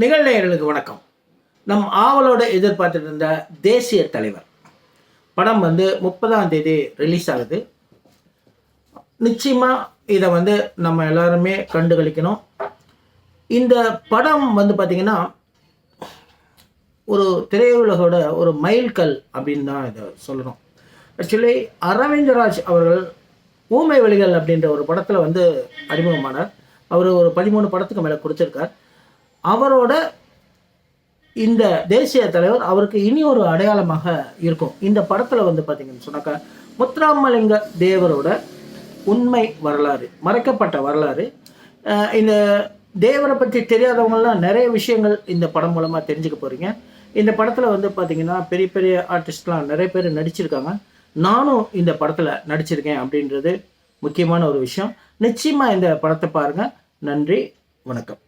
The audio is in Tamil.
நிகழ்நேயர்களுக்கு வணக்கம். நம் ஆவலோடு எதிர்பார்த்துட்டு இருந்த தேசிய தலைவர். படம் வந்து முப்பதாம் தேதி ரிலீஸ் ஆகுது. நிச்சயமாக இதை வந்து நம்ம எல்லாருமே கண்டுகளிக்கணும் இந்த படம் வந்து பார்த்திங்கன்னா ஒரு திரையுலகோட ஒரு மைல்கல் அப்படின்னு தான் இதை சொல்லணும். ஆக்சுவலி அரவிந்தராஜ் அவர்கள் ஊமை வழிகள் அப்படின்ற ஒரு படத்தில் வந்து அறிமுகமானார். அவர் ஒரு பதிமூணு படத்துக்கு மேலே கொடுத்துருக்கார். அவரோட இந்த தேசிய தலைவர் அவருக்கு இனி ஒரு அடையாளமாக இருக்கும். இந்த படத்தில் வந்து பார்த்தீங்கன்னு சொன்னாக்கா முத்துராமலிங்க தேவரோட உண்மை வரலாறு மறைக்கப்பட்ட வரலாறு இந்த தேவரை பற்றி தெரியாதவங்கலாம் நிறைய விஷயங்கள் இந்த படம் மூலமாக தெரிஞ்சுக்க போகிறீங்க இந்த படத்தில் வந்து பார்த்தீங்கன்னா பெரிய பெரிய ஆர்டிஸ்ட்லாம் நிறைய பேர் நடிச்சிருக்காங்க. நானும் இந்த படத்தில் நடிச்சிருக்கேன் அப்படின்றது முக்கியமான ஒரு விஷயம். நிச்சயமாக இந்த படத்தை பாருங்கள் நன்றி வணக்கம்.